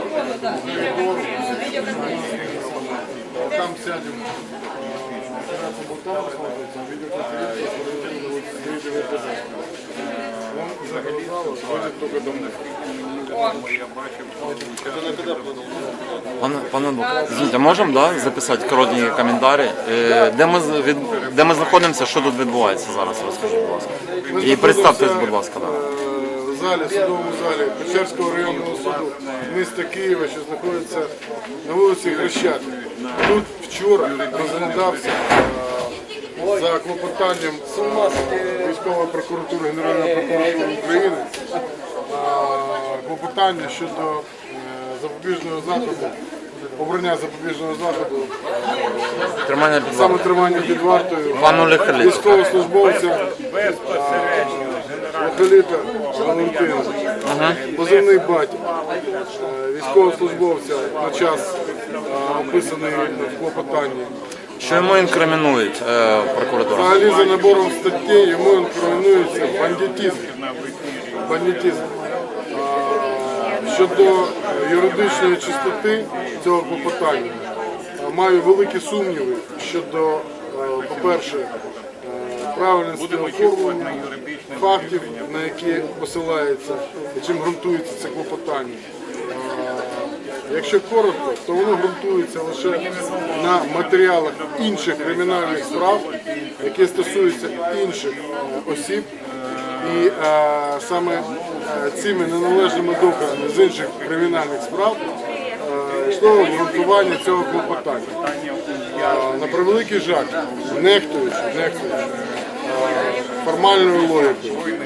закону. Там. Он ходит только домой. На? Пане, пане адвокат, можемо да, записати короткі коментарі? Е, Де ми, з- від, де ми знаходимося, що тут відбувається зараз, розкажіть, будь ласка. І представтесь, будь ласка. Да. Залі, судовому залі Печерського районного суду міста Києва, що знаходиться на вулиці Хрещатик. Тут вчора розглядався е, за клопотанням е, військової прокуратури Генеральної прокуратури України е, клопотання щодо запобіжного заходу, обрання запобіжного заходу Тримання під саме тримання під вартою Пану Лихаліцу. Лохаліта Валентина, позивний батя, Е, військовослужбовця на час е, описаний в клопотанні. Що йому інкримінують е, прокуратура? Взагалі за набором статей йому інкримінується бандитизм. бандитизм. Щодо юридичної чистоти цього клопотання, маю великі сумніви щодо, е, по-перше, е, правильності оформлення фактів, на які посилається і чим ґрунтується це клопотання. Якщо коротко, то воно ґрунтується лише на матеріалах інших кримінальних справ, які стосуються інших е, осіб, і е, саме е, цими неналежними доказами з інших кримінальних справ е, йшло ґрунтування цього клопотання. На превеликий жаль, нехтуючи, нехтуючи формальною логікою,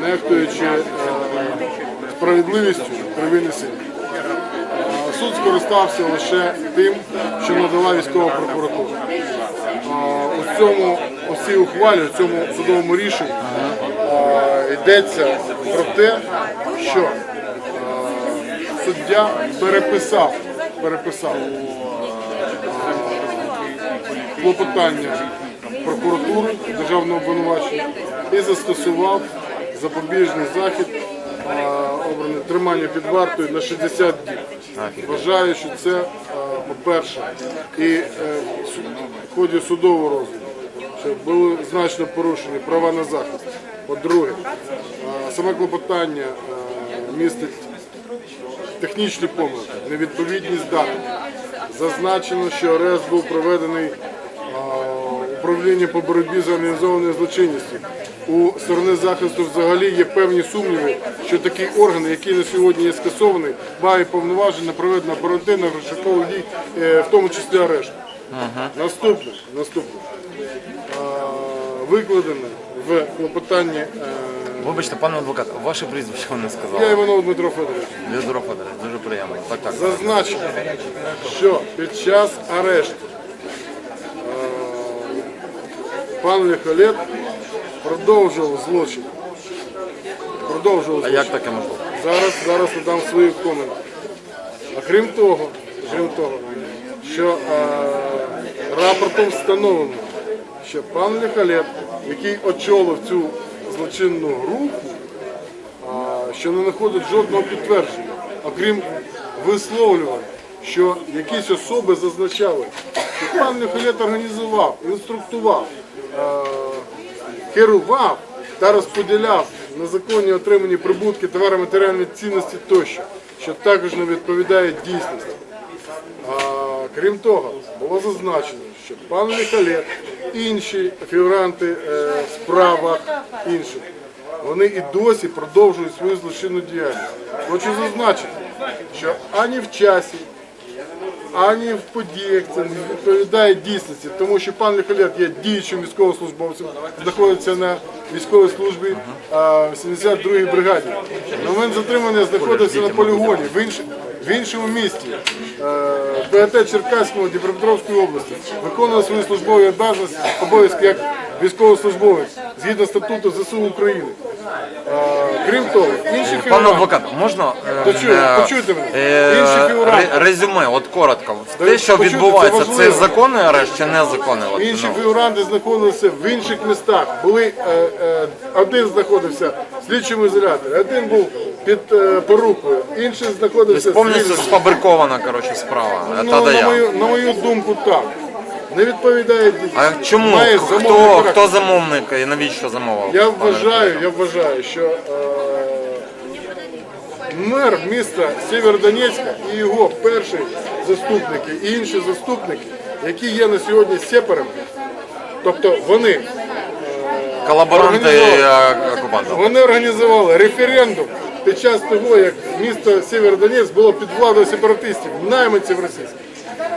нехтуючи е, справедливістю винесенні. Е, Суд скористався лише тим, що надала військова прокуратура. У цьому цій ухвалі, у цьому судовому рішенні йдеться про те, що суддя переписав, переписав клопотання прокуратури державного обвинувачення і застосував запобіжний захід обране тримання під вартою на 60 днів. Вважаю, що це, по-перше, і е, в ході судового розгляду, що були значно порушені права на захист. По-друге, саме клопотання містить технічні помилки, невідповідність дати. Зазначено, що арест був проведений управлінням по боротьбі з організованою злочинністю. У сторони захисту взагалі є певні сумніви, що такий орган, який на сьогодні є скасований, має повноваження на проведення оперативних розшукових дій, е, в тому числі арешту. Наступне, наступне. А, Викладено в клопотанні е, Вибачте, пане адвокат, ваше прізвище ви не я сказали. Іванов Дмитро Федорович. Людмила Федорович, дуже приємно. Так, так. Зазначено, що під час арешту е, пан Ліхолет продовжував злочин. Продовжував А як таке можливо? Зараз, зараз надам свої коменти. А крім того, крім того, що е, рапортом встановлено, що пан Ліхолет, який очолив цю злочинну групу, а, що не знаходить жодного підтвердження, окрім висловлювань, що якісь особи зазначали, що пан Ліхолет організував, інструктував, керував та розподіляв незаконні отримані прибутки, товари матеріальної цінності тощо, що також не відповідає дійсності. Крім того, було зазначено, що пан Міхалет, інші фігуранти е, в справах інших, вони і досі продовжують свою злочинну діяльність. Хочу зазначити, що ані в часі, ані в подіях це не відповідає дійсності, тому що пан Ліхалет є діючим військовослужбовцем, знаходиться на військовій службі а, в 72-й бригаді. На момент затримання знаходився на полігоні в, інш, в іншому місті, ПГТ Черкаського Дніпропетровської області, виконував свої службові обов'язки як військовослужбовець згідно статуту ЗСУ України. Е, Крім того, інші Пане фігуранти- адвокат, можна е, е, почуйте мене. е, Інші фігуранти. ре- резюме, от коротко. Те, Почуйте, що це відбувається, це важливо. законний арешт чи незаконний? От, Інші ну. фігуранти знаходилися в інших містах. Були е, е, один знаходився в слідчому ізоляторі, один був під е, порукою, інший знаходився Тобто повністю сфабрикована, коротше, справа. Ну, Та на, я. мою, на мою думку, так. Не відповідає А чому? має Хто, характер. хто замовник і навіщо замовив? Я пане вважаю, я вважаю, що е, мер міста Сєвєродонецька і його перші заступники і інші заступники, які є на сьогодні сепарами, тобто вони, Колаборанти і організовано. е, окупанти. вони організували референдум під час того, як місто Сєвєродонецьк було під владою сепаратистів, найманців російських.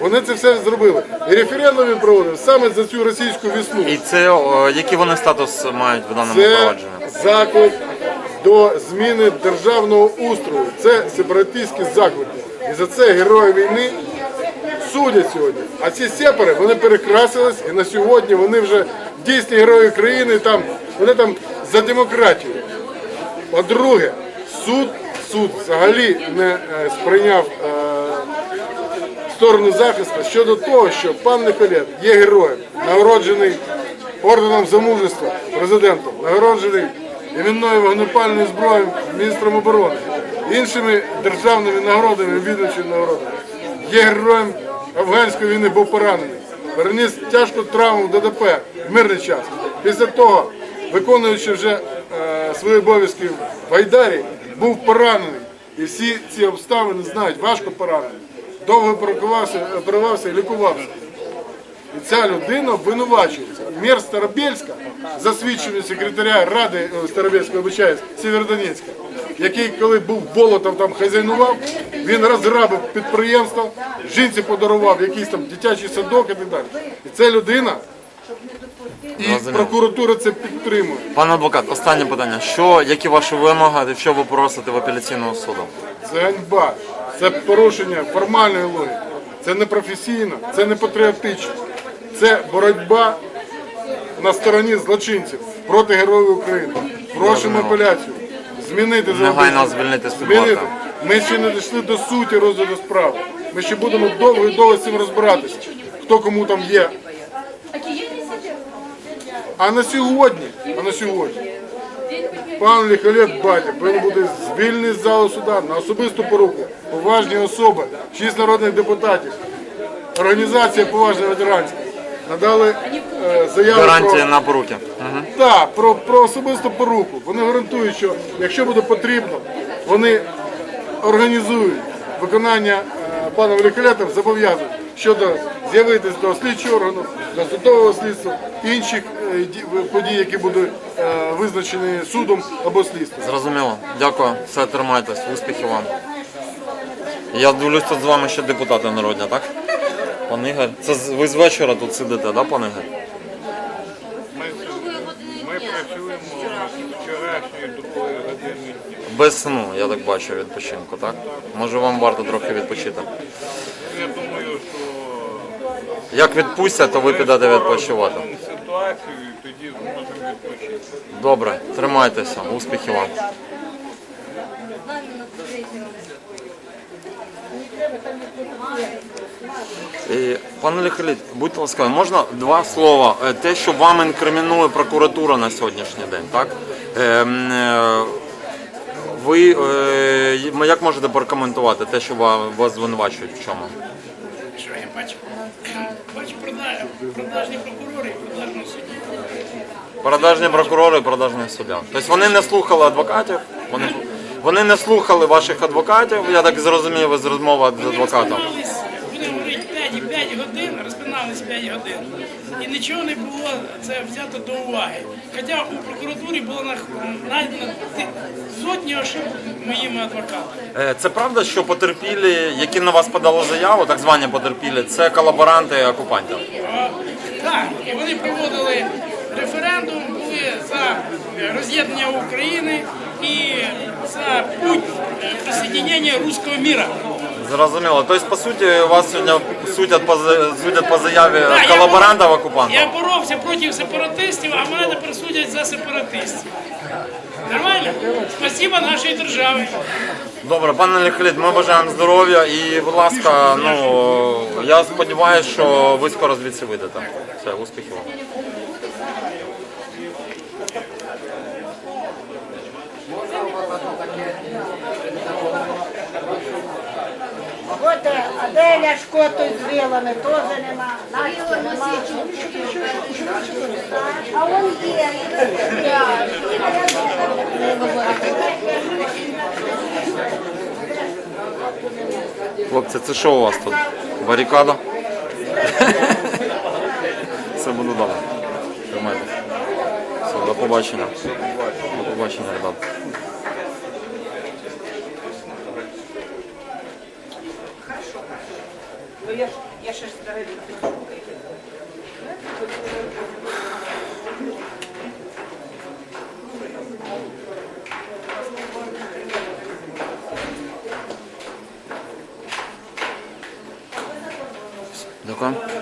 Вони це все зробили. І референдум він проводив саме за цю російську весну. І це о, який вони статус мають в даному Це провадженні? заклик до зміни державного устрою. Це сепаратистські заклики. І за це герої війни судять сьогодні. А ці сепари вони перекрасились і на сьогодні вони вже дійсні герої країни. Там вони там за демократію. По-друге, суд суд взагалі не е, сприйняв е, сторону захисту щодо того, що пан Нехолєт є героєм, нагороджений орденом за мужество президентом, нагороджений іменною вогнепальною зброєю міністром оборони, іншими державними нагородами, відомчими нагородами. Є героєм афганської війни, був поранений, переніс тяжку травму в ДДП в мирний час. Після того, виконуючи вже е, свої обов'язки в Айдарі, був поранений. І всі ці обставини знають, важко поранений. Довго прокувався, оперувався і лікувався. І ця людина обвинувачується. Мер Старобєльська, засвідчений секретаря Ради е, Старобєльської, вибачаюсь, Сєвєродонецька, який коли був болотом там хазяйнував, він розграбив підприємство, жінці подарував якийсь там дитячий садок і так далі. І ця людина, і Розумію. прокуратура це підтримує. Пане адвокат, останнє питання. Що, які ваші вимоги, що ви просите в апеляційного суду? Це ганьба, це порушення формальної логіки, це не професійно, це не патріотично, це боротьба на стороні злочинців проти героїв України. Просимо апеляцію. Змінити Негайно звільнити Змінити. варти. Ми ще не дійшли до суті розгляду справи. Ми ще будемо довго і довго з цим розбиратися, хто кому там є. А на сьогодні, а на сьогодні, пан Ліхалет Батя повинен бути звільнений з залу суда на особисту поруку. Поважні особи, шість народних депутатів, організація поважна ветеранська надали е, заяву Гарантії про, на поруки. Так, про, про особисту поруку. Вони гарантують, що якщо буде потрібно, вони організують виконання е, паном Ліхалетом, зобов'язують щодо з'явитись до слідчого органу, до судового слідства, інших е, ді- подій, які будуть е, визначені судом або слідством. Зрозуміло. Дякую. Все, тримайтесь. Успіхів вам. Я дивлюсь, тут з вами ще депутати народні, так? Пан Ігор. Це з- ви з вечора тут сидите, так, пан Ігор? Ми, ми працюємо з вчорашньої другої години. Без сну, я так бачу, відпочинку, так? Може вам варто трохи відпочити. Я думаю, що Як відпустять, то ви підете відпочивати. ситуацію і тоді зможемо відпочити. Добре, тримайтеся, успіхів вам. І, Пане Ліхаліт, будьте ласкаві, можна два слова? Е, Те, що вам інкримінує прокуратура на сьогоднішній день, так? Ем, е, Ви е, як можете прокоментувати те, що вас звинувачують в чому? Що я бачу? Бачу продаж, продажні прокурори і продажні судді. Продажні прокурори і продажні суддя. Тобто вони не слухали адвокатів, вони, вони не слухали ваших адвокатів, я так зрозумів з розмови з адвокатом. Розпинались, будемо говорити 5, 5 годин, розпинались 5 годин. І нічого не було це взято до уваги. Хоча у прокуратурі було знайдено сотні ошибок моїми адвокатами. Е, Це правда, що потерпілі, які на вас подали заяву, так звані потерпілі, це колаборанти окупантів. Так, і вони проводили референдум, були за роз'єднання України і за путь е, присоединення руського міра. Зрозуміло. Тобто, по суті, вас сьогодні судять по, судять по заяві Так, я колаборантів боро- окупантів. Я боровся проти сепаратистів, а мене тепер судять за сепаратистів. Нормально? Спасибо нашій державі. Добре, пане Ліхліт, ми бажаємо здоров'я і, будь ласка, ну я сподіваюся, що ви скоро звідси вийдете. Все, успіхів вам. Де, а де Ляшко той з вилами, теж нема. Настя нема. А он є. Хлопці, це що у вас тут? Барикада? Все буде добре. Тримайтесь. Все, до побачення. До побачення, ребят. Ну я ж я ще ж стараюся. Дякую.